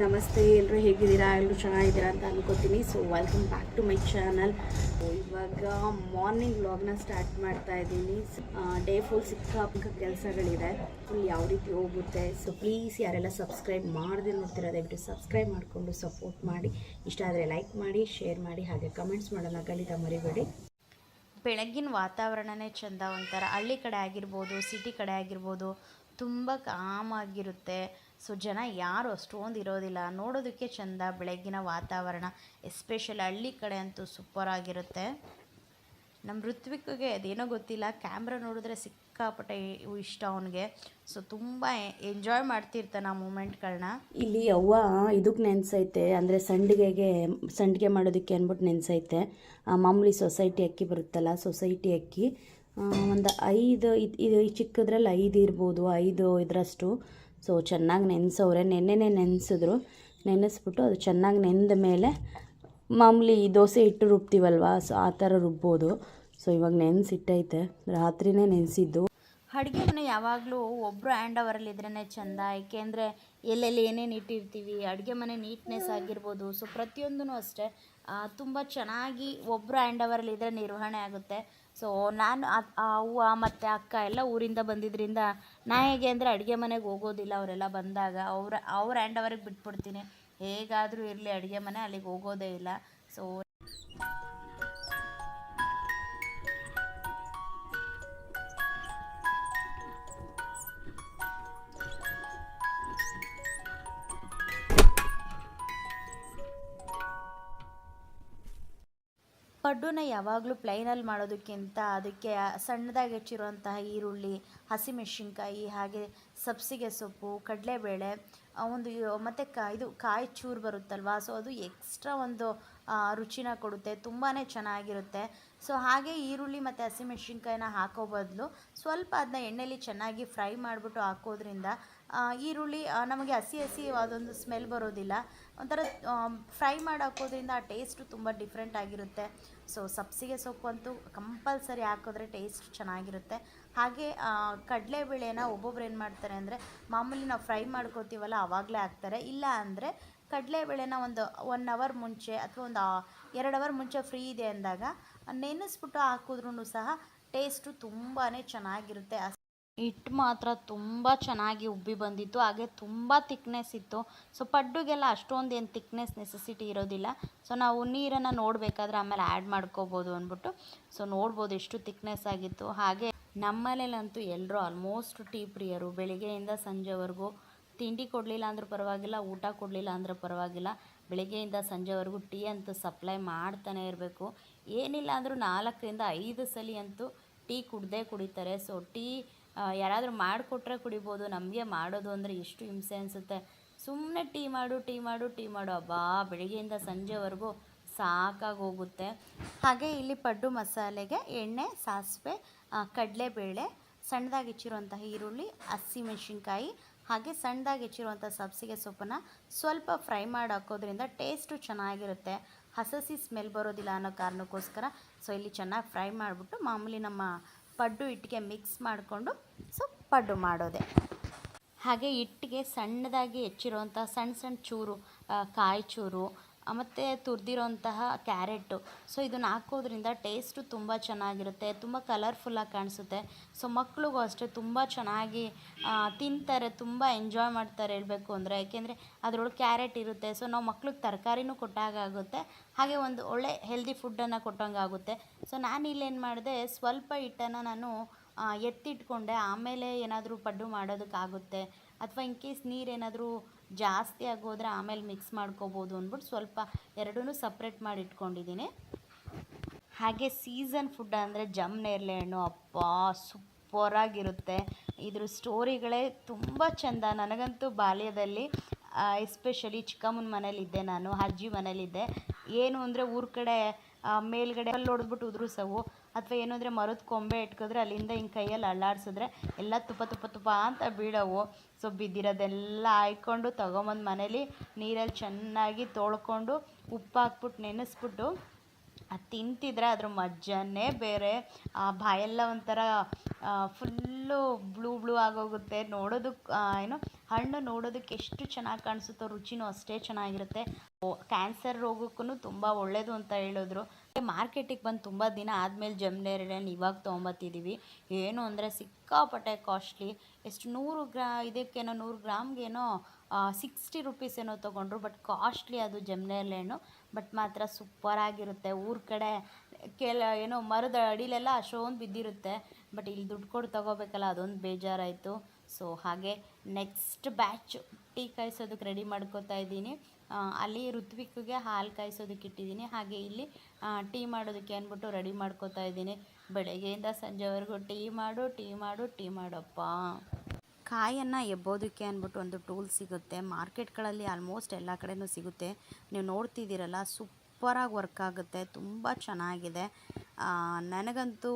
ನಮಸ್ತೆ ಎಲ್ಲರೂ ಹೇಗಿದ್ದೀರಾ? ಎಲ್ಲರೂ ಚೆನ್ನಾಗಿದ್ದೀರಾ ಅಂತ ಅನ್ಕೋತೀನಿ. So welcome back to my channel ಇವಾಗ ಮಾರ್ನಿಂಗ್ ವ್ಲಾಗ್ನ ಸ್ಟಾರ್ಟ್ ಮಾಡ್ತಾ ಇದ್ದೀನಿ. ಡೇ ಫುಲ್ ಸಿಕ್ಕಾಪಿಕ ಕೆಲಸಗಳಿದೆ. ಫುಲ್ ಯಾವ ರೀತಿ ಹೋಗುತ್ತೆ? ಸೊ ಪ್ಲೀಸ್ ಯಾರೆಲ್ಲ ಸಬ್ಸ್ಕ್ರೈಬ್ ಮಾಡದೆ ನೋಡ್ತೀರಾ, ದಯವಿಟ್ಟು ಸಬ್ಸ್ಕ್ರೈಬ್ ಮಾಡಿಕೊಂಡು ಸಪೋರ್ಟ್ ಮಾಡಿ. ಇಷ್ಟ ಆದರೆ ಲೈಕ್ ಮಾಡಿ ಶೇರ್ ಮಾಡಿ, ಹಾಗೆ ಕಮೆಂಟ್ಸ್ ಮಾಡೋಣ ಖಂಡಿತ ಮರಿಬೇಡಿ. ಬೆಳಗ್ಗಿನ ವಾತಾವರಣನೇ ಚೆಂದ ಒಂಥರ. ಹಳ್ಳಿ ಕಡೆ ಆಗಿರ್ಬೋದು ಸಿಟಿ ಕಡೆ ಆಗಿರ್ಬೋದು, ತುಂಬ ಕಾಮಾಗಿರುತ್ತೆ ಸೊ ಜನ ಯಾರು ಅಷ್ಟೊಂದು ಇರೋದಿಲ್ಲ. ನೋಡೋದಕ್ಕೆ ಚೆಂದ, ಬೆಳಗ್ಗಿನ ವಾತಾವರಣ ಎಸ್ಪೆಷಲ್ ಹಳ್ಳಿ ಕಡೆ ಅಂತೂ ಸೂಪರ್ ಆಗಿರುತ್ತೆ. ನಮ್ಮ ಋತ್ವಿಕ್ಗೆ ಅದೇನೋ ಗೊತ್ತಿಲ್ಲ. ಕ್ಯಾಮ್ರಾ ನೋಡಿದ್ರೆ ಸಿಕ್ಕಾಪಟ್ಟೆ ಇಷ್ಟ ಅವನಿಗೆ. ಸೊ ತುಂಬ ಎಂಜಾಯ್ ಮಾಡ್ತಿರ್ತಾನೆ ಆ ಮೂಮೆಂಟ್ಗಳನ್ನ ಇಲ್ಲಿ ಅವ್ವ ಇದಕ್ಕೆ ನೆನ್ಸೈತೆ. ಅಂದರೆ ಸಂಡಿಗೆಗೆ, ಸಂಡಿಗೆ ಮಾಡೋದಕ್ಕೆ ಅಂದ್ಬಿಟ್ಟು ನೆನ್ಸೈತೆ. ಮಾಮೂಲಿ ಸೊಸೈಟಿ ಅಕ್ಕಿ ಬರುತ್ತಲ್ಲ, ಸೊಸೈಟಿ ಅಕ್ಕಿ. ಒಂದು ಐದು, ಇದು ಇದು ಚಿಕ್ಕದ್ರಲ್ಲಿ ಐದು ಇರ್ಬೋದು, ಐದು ಇದರಷ್ಟು. ಸೊ ಚೆನ್ನಾಗಿ ನೆನೆಸೋರೆ ನೆನ್ನೆನೇ ನೆನೆಸಿದ್ರು. ನೆನೆಸ್ಬಿಟ್ಟು ಅದು ಚೆನ್ನಾಗಿ ನೆಂದ ಮೇಲೆ ಮಾಮೂಲಿ ದೋಸೆ ಇಟ್ಟು ರುಬ್ತೀವಲ್ವ? ಸೊ ಆ ಥರ ರುಬ್ಬೋದು. ಸೊ ಇವಾಗ ನೆನೆಸಿಟ್ಟೈತೆ. ರಾತ್ರಿನೇ ನೆನೆಸಿದ್ದು. ಅಡುಗೆ ಮನೆ ಯಾವಾಗಲೂ ಒಬ್ಬರು ಅವರಲ್ಲಿ ಇದ್ರೇ ಚೆಂದ. ಏಕೆಂದರೆ ಎಲ್ಲೆಲ್ಲಿ ಏನೇನು ಇಟ್ಟಿರ್ತೀವಿ, ಅಡುಗೆ ಮನೆ ನೀಟ್ನೆಸ್ ಆಗಿರ್ಬೋದು. ಸೊ ಪ್ರತಿಯೊಂದೂ ಅಷ್ಟೇ. ತುಂಬ ಚೆನ್ನಾಗಿ ಒಬ್ಬರು ಹ್ಯಾಂಡ್ ಅವರಲ್ಲಿ ಇದ್ರೆ ನಿರ್ವಹಣೆ ಆಗುತ್ತೆ. ಸೊ ನಾನು ಅವ್ವ ಮತ್ತು ಅಕ್ಕ ಎಲ್ಲ ಊರಿಂದ ಬಂದಿದ್ದರಿಂದ ನಾ ಹೇಗೆ ಅಂದರೆ ಅಡುಗೆ ಮನೆಗೆ ಹೋಗೋದಿಲ್ಲ, ಅವರೆಲ್ಲ ಬಂದಾಗ ಅವ್ರ ಅವ್ರ ಆ್ಯಂಡ್ ಅವರಿಗೆ ಬಿಟ್ಬಿಡ್ತೀನಿ. ಹೇಗಾದರೂ ಇರಲಿ, ಅಡುಗೆ ಮನೆ ಅಲ್ಲಿಗೆ ಹೋಗೋದೇ ಇಲ್ಲ. ಸೊ ಪಡ್ಡೂನ ಯಾವಾಗಲೂ ಪ್ಲೈನಲ್ಲಿ ಮಾಡೋದಕ್ಕಿಂತ ಅದಕ್ಕೆ ಸಣ್ಣದಾಗಿ ಹೆಚ್ಚಿರುವಂತಹ ಈರುಳ್ಳಿ ಹಸಿಮೆಣಸಿನ್ಕಾಯಿ ಹಾಗೆ ಸಬ್ಸಿಗೆ ಸೊಪ್ಪು, ಕಡಲೆಬೇಳೆ ಒಂದು ಮತ್ತು ಕಾ, ಇದು ಕಾಯಿ ಚೂರು ಬರುತ್ತಲ್ವ? ಸೊ ಅದು ಎಕ್ಸ್ಟ್ರಾ ಒಂದು ರುಚಿನ ಕೊಡುತ್ತೆ. ತುಂಬಾ ಚೆನ್ನಾಗಿರುತ್ತೆ. ಸೊ ಹಾಗೆ ಈರುಳ್ಳಿ ಮತ್ತು ಹಸಿಮೆಣ್ಸಿನ್ಕಾಯಿನ ಹಾಕೋ ಬದಲು ಸ್ವಲ್ಪ ಅದನ್ನ ಎಣ್ಣೆಯಲ್ಲಿ ಚೆನ್ನಾಗಿ ಫ್ರೈ ಮಾಡಿಬಿಟ್ಟು ಹಾಕೋದ್ರಿಂದ ಈರುಳ್ಳಿ ನಮಗೆ ಹಸಿ ಹಸಿ ಅದೊಂದು ಸ್ಮೆಲ್ ಬರೋದಿಲ್ಲ. ಒಂಥರ ಫ್ರೈ ಮಾಡಿ ಹಾಕೋದ್ರಿಂದ ಆ ಟೇಸ್ಟು ತುಂಬ ಡಿಫ್ರೆಂಟ್ ಆಗಿರುತ್ತೆ. ಸೊ ಸಬ್ಸಿಗೆ ಸೊಪ್ಪು ಅಂತೂ ಕಂಪಲ್ಸರಿ ಹಾಕಿದ್ರೆ ಟೇಸ್ಟ್ ಚೆನ್ನಾಗಿರುತ್ತೆ. ಹಾಗೆ ಕಡಲೆಬೇಳೆನ ಒಬ್ಬೊಬ್ರು ಏನು ಮಾಡ್ತಾರೆ ಅಂದರೆ, ಮಾಮೂಲಿ ನಾವು ಫ್ರೈ ಮಾಡ್ಕೋತೀವಲ್ಲ ಆವಾಗಲೇ ಹಾಕ್ತಾರೆ. ಇಲ್ಲ ಅಂದರೆ, ಕಡಲೆಬೇಳೆನ ಒಂದು ಒನ್ ಅವರ್ ಮುಂಚೆ ಅಥವಾ ಒಂದು ಎರಡು ಅವರ್ ಮುಂಚೆ ಫ್ರೀ ಇದೆ ಅಂದಾಗ, ನೆನೆಸ್ಬಿಟ್ಟು ಹಾಕಿದ್ರೂ ಸಹ ಟೇಸ್ಟು ತುಂಬಾ ಚೆನ್ನಾಗಿರುತ್ತೆ. ಹಿಟ್ಟು ಮಾತ್ರ ತುಂಬ ಚೆನ್ನಾಗಿ ಉಬ್ಬಿ ಬಂದಿತ್ತು, ಹಾಗೆ ತುಂಬ ತಿಕ್ನೆಸ್ ಇತ್ತು. ಸೊ ಪಡ್ಡುಗೆಲ್ಲ ಅಷ್ಟೊಂದು ಏನು ತಿಕ್ನೆಸ್ ನೆಸೆಸಿಟಿ ಇರೋದಿಲ್ಲ. ಸೊ ನಾವು ನೀರನ್ನು ನೋಡಬೇಕಾದ್ರೆ ಆಮೇಲೆ ಆ್ಯಡ್ ಮಾಡ್ಕೋಬೋದು ಅಂದ್ಬಿಟ್ಟು. ಸೊ ನೋಡ್ಬೋದು ಎಷ್ಟು ತಿಕ್ನೆಸ್ ಆಗಿತ್ತು. ಹಾಗೆ ನಮ್ಮನೇಲಂತೂ ಎಲ್ಲರೂ ಆಲ್ಮೋಸ್ಟ್ ಟೀ ಪ್ರಿಯರು, ಬೆಳಿಗ್ಗೆಯಿಂದ ಸಂಜೆವರೆಗೂ ತಿಂಡಿ ಕೊಡಲಿಲ್ಲ ಅಂದರೂ ಪರವಾಗಿಲ್ಲ, ಊಟ ಕೊಡಲಿಲ್ಲ ಅಂದರೂ ಪರವಾಗಿಲ್ಲ. ಬೆಳಗ್ಗೆಯಿಂದ ಸಂಜೆವರೆಗೂ ಟೀ ಅಂತೂ ಸಪ್ಲೈ ಮಾಡ್ತಾನೆ ಇರಬೇಕು. ಏನಿಲ್ಲ ಅಂದರೂ ನಾಲ್ಕರಿಂದ ಐದು ಸಲ ಅಂತೂ ಟೀ ಕುಡ್ದೇ ಕುಡಿತಾರೆ. ಸೊ ಟೀ ಯಾರಾದರೂ ಮಾಡಿಕೊಟ್ರೆ ಕುಡಿಬೋದು, ನಮಗೆ ಮಾಡೋದು ಅಂದರೆ ಎಷ್ಟು ಹಿಂಸೆ ಅನಿಸುತ್ತೆ. ಸುಮ್ಮನೆ ಟೀ ಮಾಡು ಟೀ ಮಾಡು ಟೀ ಮಾಡು. ಅಬ್ಬಾ, ಬೆಳಗ್ಗೆಯಿಂದ ಸಂಜೆವರೆಗೂ ಸಾಕಾಗಿ ಹೋಗುತ್ತೆ. ಹಾಗೆ ಇಲ್ಲಿ ಪಡ್ಡು ಮಸಾಲೆಗೆ ಎಣ್ಣೆ, ಸಾಸಿವೆ ಕಡಲೆಬೇಳೆ, ಸಣ್ಣದಾಗಿ ಹೆಚ್ಚಿರುವಂತಹ ಈರುಳ್ಳಿ ಹಸಿಮೆಣಸಿನ್ಕಾಯಿ ಹಾಗೆ ಸಣ್ಣದಾಗಿ ಹೆಚ್ಚಿರುವಂಥ ಸಬ್ಸಿಗೆ ಸೊಪ್ಪನ್ನು ಸ್ವಲ್ಪ ಫ್ರೈ ಮಾಡಿ ಹಾಕೋದ್ರಿಂದ ಟೇಸ್ಟು ಚೆನ್ನಾಗಿರುತ್ತೆ. ಹಸಸಿ ಸ್ಮೆಲ್ ಬರೋದಿಲ್ಲ ಅನ್ನೋ ಕಾರಣಕ್ಕೋಸ್ಕರ. ಸೊ, ಇಲ್ಲಿ ಚೆನ್ನಾಗಿ ಫ್ರೈ ಮಾಡಿಬಿಟ್ಟು ಮಾಮೂಲಿ ನಮ್ಮ ಪಡ್ಡು ಇಟ್ಟಿಗೆ ಮಿಕ್ಸ್ ಮಾಡಿಕೊಂಡು ಸೊ ಪಡ್ಡು ಮಾಡೋದೆ. ಹಾಗೆ ಇಟ್ಟಿಗೆ ಸಣ್ಣದಾಗಿ ಹೆಚ್ಚಿರುವಂಥ ಸಣ್ಣ ಸಣ್ಣ ಚೂರು ಕಾಯಿ ಚೂರು ಮತ್ತು ತುರಿದಿರೋಂತಹ ಕ್ಯಾರೆಟು. ಸೊ ಇದನ್ನು ಹಾಕೋದ್ರಿಂದ ಟೇಸ್ಟು ತುಂಬ ಚೆನ್ನಾಗಿರುತ್ತೆ, ತುಂಬ ಕಲರ್ಫುಲ್ಲಾಗಿ ಕಾಣಿಸುತ್ತೆ. ಸೊ, ಮಕ್ಳಿಗೂ ಅಷ್ಟೇ ತುಂಬ ಚೆನ್ನಾಗಿ ತಿಂತಾರೆ, ತುಂಬ ಎಂಜಾಯ್ ಮಾಡ್ತಾರೆ ಹೇಳಬೇಕು ಅಂದರೆ. ಯಾಕೆಂದರೆ ಅದರೊಳಗೆ ಕ್ಯಾರೆಟ್ ಇರುತ್ತೆ, ಸೊ, ನಾವು ಮಕ್ಳಿಗೆ ತರಕಾರಿನೂ ಕೊಟ್ಟಾಗುತ್ತೆ ಹಾಗೆ ಒಂದು ಒಳ್ಳೆ ಹೆಲ್ದಿ ಫುಡ್ಡನ್ನು ಕೊಟ್ಟಂಗಾಗುತ್ತೆ ಸೊ, ನಾನು ಇಲ್ಲೇನು ಮಾಡಿದೆ, ಸ್ವಲ್ಪ ಹಿಟ್ಟನ್ನು ನಾನು ಎತ್ತಿಟ್ಕೊಂಡೆ. ಆಮೇಲೆ ಏನಾದರೂ ಪಡ್ಡು ಮಾಡೋದಕ್ಕಾಗುತ್ತೆ. ಅಥವಾ ಇನ್ ಕೇಸ್ ನೀರೇನಾದರೂ ಜಾಸ್ತಿ ಆಗೋದ್ರೆ ಆಮೇಲೆ ಮಿಕ್ಸ್ ಮಾಡ್ಕೋಬೋದು ಅಂದ್ಬಿಟ್ಟು ಸ್ವಲ್ಪ ಎರಡೂ ಸಪ್ರೇಟ್ ಮಾಡಿ ಇಟ್ಕೊಂಡಿದ್ದೀನಿ. ಹಾಗೆ ಸೀಸನ್ ಫುಡ್ ಅಂದರೆ ಜಮ್ ನೇರಳೆ ಹಣ್ಣು ಅಪ್ಪ ಸೂಪರಾಗಿರುತ್ತೆ. ಇದ್ರ ಸ್ಟೋರಿಗಳೇ ತುಂಬ ಚೆಂದ. ನನಗಂತೂ ಬಾಲ್ಯದಲ್ಲಿ ಎಸ್ಪೆಷಲಿ ಚಿಕ್ಕಮ್ಮನ ಮನೇಲಿದ್ದೆ ನಾನು, ಅಜ್ಜಿ ಮನೇಲಿದ್ದೆ. ಏನು ಅಂದರೆ ಊರ ಕಡೆ ಮೇಲ್ಗಡೆ ಅಲ್ಲಿ ಹೊಡೆದ್ಬಿಟ್ಟು ಉದುರಿಸವು. ಅಥವಾ ಏನು ಅಂದರೆ ಮರದ ಕೊಂಬೆ ಇಟ್ಕಿದ್ರೆ ಅಲ್ಲಿಂದ ಹಿಂಗೆ ಕೈಯಲ್ಲಿ ಅಲ್ಲಾಡಿಸಿದ್ರೆ ಎಲ್ಲ ತುಪ್ಪ ತುಪ್ಪ ತುಪ್ಪ ಅಂತ ಬೀಳವು. ಸೊ ಬಿದ್ದಿರೋದೆಲ್ಲ ಹಾಯ್ಕೊಂಡು ತೊಗೊಂಬಂದು ಮನೇಲಿ ನೀರಲ್ಲಿ ಚೆನ್ನಾಗಿ ತೊಳ್ಕೊಂಡು ಉಪ್ಪು ಹಾಕ್ಬಿಟ್ಟು ನೆನೆಸ್ಬಿಟ್ಟು ಅದು ತಿಂತಿದ್ರೆ ಅದ್ರ ಮಜ್ಜನೇ ಬೇರೆ. ಆ ಬಾಯೆಲ್ಲ ಒಂಥರ ಫುಲ್ಲು ಬ್ಲೂ ಬ್ಲೂ ಆಗೋಗುತ್ತೆ. ನೋಡೋದಕ್ಕೆ ಏನು, ಹಣ್ಣು ನೋಡೋದಕ್ಕೆ ಎಷ್ಟು ಚೆನ್ನಾಗಿ ಕಾಣಿಸುತ್ತೋ ರುಚಿನೂ ಅಷ್ಟೇ ಚೆನ್ನಾಗಿರುತ್ತೆ. ಕ್ಯಾನ್ಸರ್ ರೋಗಕ್ಕೂ ತುಂಬ ಒಳ್ಳೆಯದು ಅಂತ ಹೇಳಿದ್ರು. ಮಾರ್ಕೆಟಿಗೆ ಬಂದು ತುಂಬ ದಿನ ಆದಮೇಲೆ ಜಮ್ನೇರಳೆಹಣ್ಣು ಇವಾಗ ತೊಗೊಂಬತ್ತಿದ್ದೀವಿ ಏನು ಅಂದರೆ ಸಿಕ್ಕಾಪಟ್ಟೆ ಕಾಸ್ಟ್ಲಿ ಎಷ್ಟು ನೂರು ಗ್ರಾ, ಇದಕ್ಕೇನೋ ನೂರು ಗ್ರಾಮ್ಗೇನೋ ಸಿಕ್ಸ್ಟಿ ರುಪೀಸ್ ಏನೋ ತೊಗೊಂಡ್ರು ಬಟ್ ಕಾಸ್ಟ್ಲಿ ಅದು ಜಮ್ನೇರಳೆಹಣ್ಣು ಬಟ್ ಮಾತ್ರ ಸೂಪರಾಗಿರುತ್ತೆ. ಊರ ಕಡೆ ಕೆಲ, ಏನೋ ಮರದ ಅಡಿಲೆಲ್ಲ ಅಷ್ಟೊಂದು ಬಿದ್ದಿರುತ್ತೆ. ಬಟ್ ಇಲ್ಲಿ ದುಡ್ಡು ಕೊಟ್ಟು ತೊಗೋಬೇಕಲ್ಲ, ಅದೊಂದು ಬೇಜಾರಾಯಿತು. ಸೊ ಹಾಗೆ ನೆಕ್ಸ್ಟ್ ಬ್ಯಾಚ್ ಟೀ ಕಾಯಿಸೋದಕ್ಕೆ ರೆಡಿ ಮಾಡ್ಕೋತಾ ಇದ್ದೀನಿ. ಅಲ್ಲಿ ಋತ್ವಿಕ್ಗೆ ಹಾಲು ಕಾಯಿಸೋದಕ್ಕೆ ಇಟ್ಟಿದ್ದೀನಿ. ಹಾಗೆ ಇಲ್ಲಿ ಟೀ ಮಾಡೋದಕ್ಕೆ ಅಂದ್ಬಿಟ್ಟು ರೆಡಿ ಮಾಡ್ಕೋತಾ ಇದ್ದೀನಿ. ಬೆಳಗ್ಗೆಯಿಂದ ಸಂಜೆವರೆಗೂ ಟೀ ಮಾಡು ಟೀ ಮಾಡು, ಟೀ ಮಾಡಪ್ಪ. ಕಾಯನ್ನು ಎಬ್ಬೋದಕ್ಕೆ ಅಂದ್ಬಿಟ್ಟು ಒಂದು ಟೂಲ್ ಸಿಗುತ್ತೆ. ಮಾರ್ಕೆಟ್ಗಳಲ್ಲಿ ಆಲ್ಮೋಸ್ಟ್ ಎಲ್ಲ ಕಡೆಯೂ ಸಿಗುತ್ತೆ. ನೀವು ನೋಡ್ತಿದ್ದೀರಲ್ಲ, ಸೂಪರಾಗಿ ವರ್ಕ್ ಆಗುತ್ತೆ. ತುಂಬ ಚೆನ್ನಾಗಿದೆ. ನನಗಂತೂ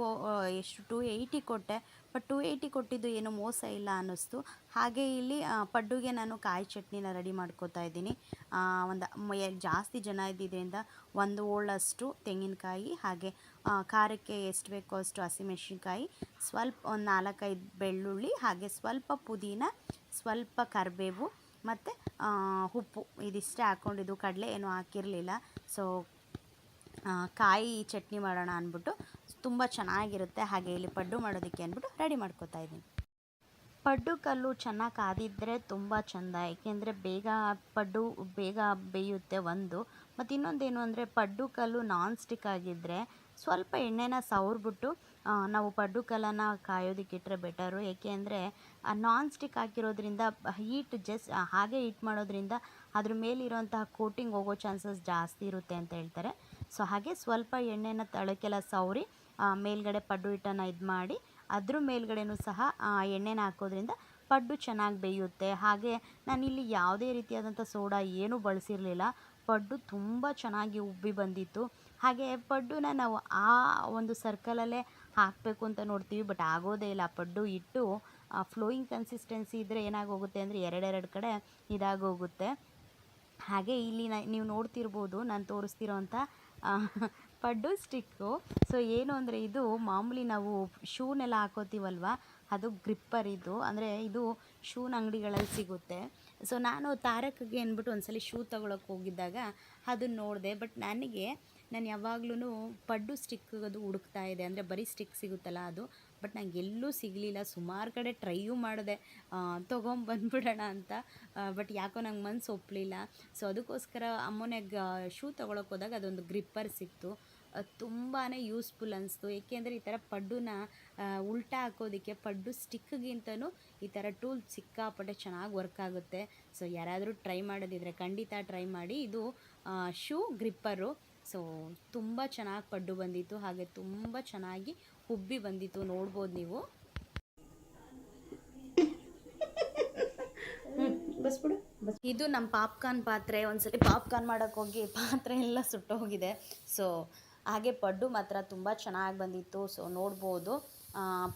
ಎಷ್ಟು ಟು ಏಯ್ಟಿ ಕೊಟ್ಟೆ. ಬಟ್ ಟು ಏಯ್ಟಿ ಕೊಟ್ಟಿದ್ದು ಏನು ಮೋಸ ಇಲ್ಲ ಅನ್ನಿಸ್ತು. ಹಾಗೆ ಇಲ್ಲಿ ಪಡ್ಡುಗೆ ನಾನು ಕಾಯಿ ಚಟ್ನಿನ ರೆಡಿ ಮಾಡ್ಕೋತಾ ಇದ್ದೀನಿ. ಒಂದು ಜಾಸ್ತಿ ಜನ ಇದ್ದಿದ್ದರಿಂದ ಒಂದು ಓಳಷ್ಟು ತೆಂಗಿನಕಾಯಿ, ಹಾಗೆ ಖಾರಕ್ಕೆ ಎಷ್ಟು ಬೇಕೋ ಅಷ್ಟು ಹಸಿಮೆಣ್ಸಿನ್ಕಾಯಿ, ಸ್ವಲ್ಪ ಒಂದು ನಾಲ್ಕೈದು ಬೆಳ್ಳುಳ್ಳಿ, ಹಾಗೆ ಸ್ವಲ್ಪ ಪುದೀನ, ಸ್ವಲ್ಪ ಕರಿಬೇವು, ಮತ್ತು ಉಪ್ಪು. ಇದಿಷ್ಟೇ ಹಾಕ್ಕೊಂಡಿದ್ದು ಕಡಲೆ ಏನು ಹಾಕಿರಲಿಲ್ಲ. ಸೊ ಕಾಯಿ ಚಟ್ನಿ ಮಾಡೋಣ ಅಂದ್ಬಿಟ್ಟು ತುಂಬ ಚೆನ್ನಾಗಿರುತ್ತೆ, ಹಾಗೆ ಇಲ್ಲಿ ಪಡ್ಡು ಮಾಡೋದಕ್ಕೆ ಅಂದ್ಬಿಟ್ಟು ರೆಡಿ ಮಾಡ್ಕೋತಾ ಇದ್ದೀನಿ. ಪಡ್ಡು ಕಲ್ಲು ಚೆನ್ನಾಗಿ ಕಾದಿದ್ದರೆ ತುಂಬ ಚೆಂದ, ಏಕೆಂದರೆ ಬೇಗ ಪಡ್ಡು ಬೇಗ ಬೇಯುತ್ತೆ ಒಂದು. ಮತ್ತು ಇನ್ನೊಂದೇನು ಅಂದರೆ ಪಡ್ಡು ಕಲ್ಲು ನಾನ್ ಸ್ಟಿಕ್ ಆಗಿದ್ದರೆ ಸ್ವಲ್ಪ ಎಣ್ಣೆನ ಸವರ್ಬಿಟ್ಟು ನಾವು ಪಡ್ಡು ಕಲ್ಲನ್ನು ಕಾಯೋದಿಕ್ಕೆ ಇಟ್ಟರೆ ಬೆಟರು. ಏಕೆ ಅಂದರೆ ನಾನ್ ಸ್ಟಿಕ್ ಹಾಕಿರೋದ್ರಿಂದ ಹೀಟ್ ಜಸ್ಟ್ ಹಾಗೆ ಹೀಟ್ ಮಾಡೋದ್ರಿಂದ ಅದ್ರ ಮೇಲಿರುವಂತಹ ಕೋಟಿಂಗ್ ಹೋಗೋ ಚಾನ್ಸಸ್ ಜಾಸ್ತಿ ಇರುತ್ತೆ ಅಂತ ಹೇಳ್ತಾರೆ. ಸೊ ಹಾಗೆ ಸ್ವಲ್ಪ ಎಣ್ಣೆನ ತಳಕೆಲ್ಲ ಸವರಿ ಮೇಲ್ಗಡೆ ಪಡ್ಡು ಹಿಟ್ಟನ್ನು ಇದು ಮಾಡಿ, ಅದ್ರ ಮೇಲ್ಗಡೆನೂ ಸಹ ಎಣ್ಣೆನ ಹಾಕೋದ್ರಿಂದ ಪಡ್ಡು ಚೆನ್ನಾಗಿ ಬೇಯುತ್ತೆ. ಹಾಗೆ ನಾನಿಲ್ಲಿ ಯಾವುದೇ ರೀತಿಯಾದಂಥ ಸೋಡಾ ಏನೂ ಬಳಸಿರಲಿಲ್ಲ. ಪಡ್ಡು ತುಂಬ ಚೆನ್ನಾಗಿ ಉಬ್ಬಿ ಬಂದಿತ್ತು. ಹಾಗೆ ಪಡ್ಡುನ ನಾವು ಆ ಒಂದು ಸರ್ಕಲಲ್ಲೇ ಹಾಕಬೇಕು ಅಂತ ನೋಡ್ತೀವಿ, ಬಟ್ ಆಗೋದೇ ಇಲ್ಲ. ಪಡ್ಡು ಇಟ್ಟು ಫ್ಲೋಯಿಂಗ್ ಕನ್ಸಿಸ್ಟೆನ್ಸಿ ಇದ್ದರೆ ಏನಾಗೋಗುತ್ತೆ ಅಂದರೆ ಎರಡೆರಡು ಕಡೆ ಇದಾಗೋಗುತ್ತೆ. ಹಾಗೆ ಇಲ್ಲಿ ನೀವು ನೋಡ್ತಿರ್ಬೋದು, ನಾನು ತೋರಿಸ್ತಿರೋಂಥ ಪಡ್ಡು ಸ್ಟಿಕ್ಕು. ಸೊ, ಏನು ಅಂದರೆ ಇದು ಮಾಮೂಲಿ ನಾವು ಶೂನೆಲ್ಲ ಹಾಕೋತೀವಲ್ವ? ಅದು ಗ್ರಿಪ್ಪರ್ ಇದು. ಅಂದರೆ ಇದು ಶೂನ ಅಂಗಡಿಗಳಲ್ಲಿ ಸಿಗುತ್ತೆ. ಸೊ, ನಾನು ತಾರಕ್ಗೆ ಅಂದ್ಬಿಟ್ಟು ಒಂದ್ಸಲಿ ಶೂ ತೊಗೊಳಕ್ಕೆ ಹೋಗಿದ್ದಾಗ ಅದನ್ನ ನೋಡಿದೆ. ಬಟ್ ನನಗೆ, ನಾನು ಯಾವಾಗ್ಲೂ ಪಡ್ಡು ಸ್ಟಿಕ್ ಅದು ಹುಡುಕ್ತಾ ಇದೆ ಅಂದರೆ ಬರೀ ಸ್ಟಿಕ್ ಸಿಗುತ್ತಲ್ಲ ಅದು. ಬಟ್ ನಂಗೆ ಎಲ್ಲೂ ಸಿಗಲಿಲ್ಲ. ಸುಮಾರು ಕಡೆ ಟ್ರೈಯೂ ಮಾಡಿದೆ. ತೊಗೊಂಬಂದ್ಬಿಡೋಣ ಅಂತ. ಬಟ್ ಯಾಕೋ ನಂಗೆ ಮನಸ್ಸು ಒಪ್ಪಲಿಲ್ಲ ಸೊ, ಅದಕ್ಕೋಸ್ಕರ ಅಮ್ಮನೆಗೆ ಶೂ ತೊಗೊಳಕ್ಕೆ ಹೋದಾಗ ಅದೊಂದು ಗ್ರಿಪ್ಪರ್ ಸಿಕ್ತು. ತುಂಬಾ ಯೂಸ್ಫುಲ್ ಅನಿಸ್ತು. ಏಕೆಂದರೆ ಈ ಥರ ಪಡ್ಡುನ ಉಲ್ಟಾ ಹಾಕೋದಕ್ಕೆ ಪಡ್ಡು ಸ್ಟಿಕ್ಗಿಂತನೂ ಈ ಥರ ಟೂಲ್ ಸಿಕ್ಕಾಪಟ್ಟೆ ಚೆನ್ನಾಗಿ ವರ್ಕ್ ಆಗುತ್ತೆ. ಸೊ ಯಾರಾದರೂ ಟ್ರೈ ಮಾಡೋದಿದ್ರೆ ಖಂಡಿತ ಟ್ರೈ ಮಾಡಿ. ಇದು ಶೂ ಗ್ರಿಪ್ಪರು ಸೊ ತುಂಬ ಚೆನ್ನಾಗಿ ಪಡ್ಡು ಬಂದಿತ್ತು. ಹಾಗೆ ತುಂಬ ಚೆನ್ನಾಗಿ ಹುಬ್ಬಿ ಬಂದಿತ್ತು. ನೋಡ್ಬೋದು ನೀವು. ಇದು ನಮ್ಮ ಪಾಪ್ಕಾರ್ನ್ ಪಾತ್ರೆ. ಒಂದ್ಸಲಿ ಪಾಪ್ಕಾರ್ನ್ ಮಾಡೋಕ್ಕೋಗಿ ಪಾತ್ರೆ ಎಲ್ಲ ಸುಟ್ಟೋಗಿದೆ. ಸೊ ಹಾಗೆ ಪಡ್ಡು ಮಾತ್ರ ತುಂಬ ಚೆನ್ನಾಗಿ ಬಂದಿತ್ತು ಸೊ ನೋಡ್ಬೋದು.